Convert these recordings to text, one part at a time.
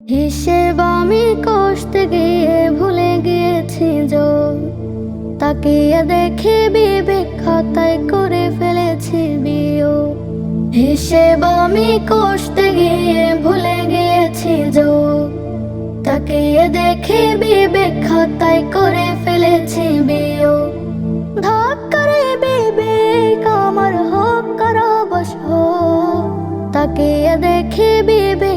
হিসেব আমি কষতে গিয়ে ভুলে গিয়েছি যো। তাকিয়ে দেখে বিবেক খাতায় করে ফেলেছি বিও হিসেব আমি কষতে গিয়ে ভুলে গিয়েছি যো। তাকিয়ে দেখে বিবেক খাতায় করে ফেলেছি বিও ধাক্কারে বিবেক, আমার হোক কারাবাস হোক তাকিয়ে দেখে বিবেক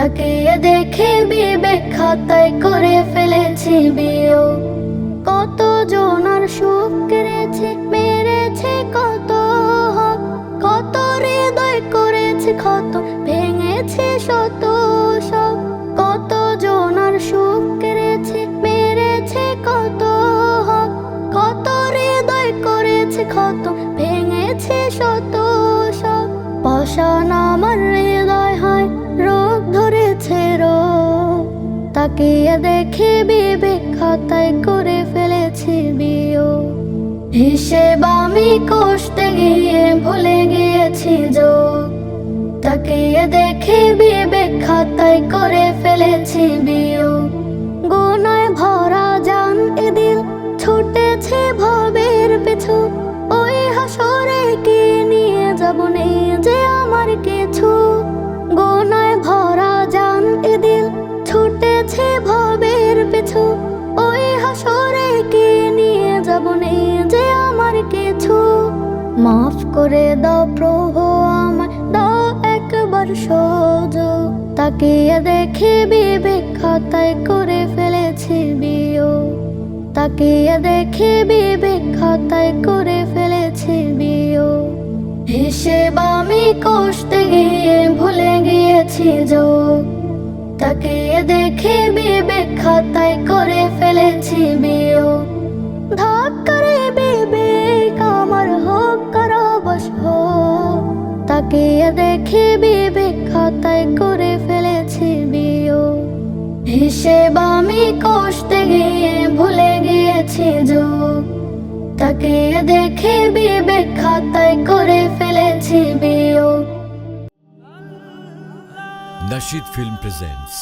তাকিয়ে দেখে বিবেক খাতায় করে ফেলেছি বিও কত জনার সুখ কেড়েছে, মেরেছে, কত হক, কত হৃদয় করেছে, ক্ষত, ভেঙেছে, শত সব কত জনার সুখ কেড়েছে, মেরেছে, কত হক, কত হৃদয় করেছে, ক্ষত, ভেঙেছে, শত সব পাষাণ আমার হৃদয় হয় ধরেছে তাকিয়ে দেখে বিবেক খাতায় করে ফেলেছি বিও। হিসেব আমি কষতে গিয়ে ভুলে গিয়েছি যোগ তাকিয়ে দেখে বিবেক খাতায় করে ফেলেছি বিও। গোনায় ভরা জান এদিল ছুটেছে ভবের পিছু। ওই হাসরে কে নিয়ে যাব নেই? মাফ করে দাও প্রভু আমায়, দাও একবার সোজ তাকিয়ে দেখে বিবেক খাতায় করে ফেলেছি বিও। তাকিয়ে দেখে বিবেক খাতায় করে ফেলেছি বিও। হিসেব আমি কষতে গিয়ে ভুলে গিয়েছি যোগ তাকিয়ে দেখে বিবেক খাতায় করে ফেলেছি বিও। ধাক্কারে বিবেক আমার হোক তাকিয়ে দেখে বিবেক খাতায় করে ফেলেছি বিও। হিসেব আমি কষতে গিয়ে ভুলে গিয়েছি যোগ তাকিয়ে দেখে বিবেক খাতায় করে ফেলেছি বিও। Nashid Film presents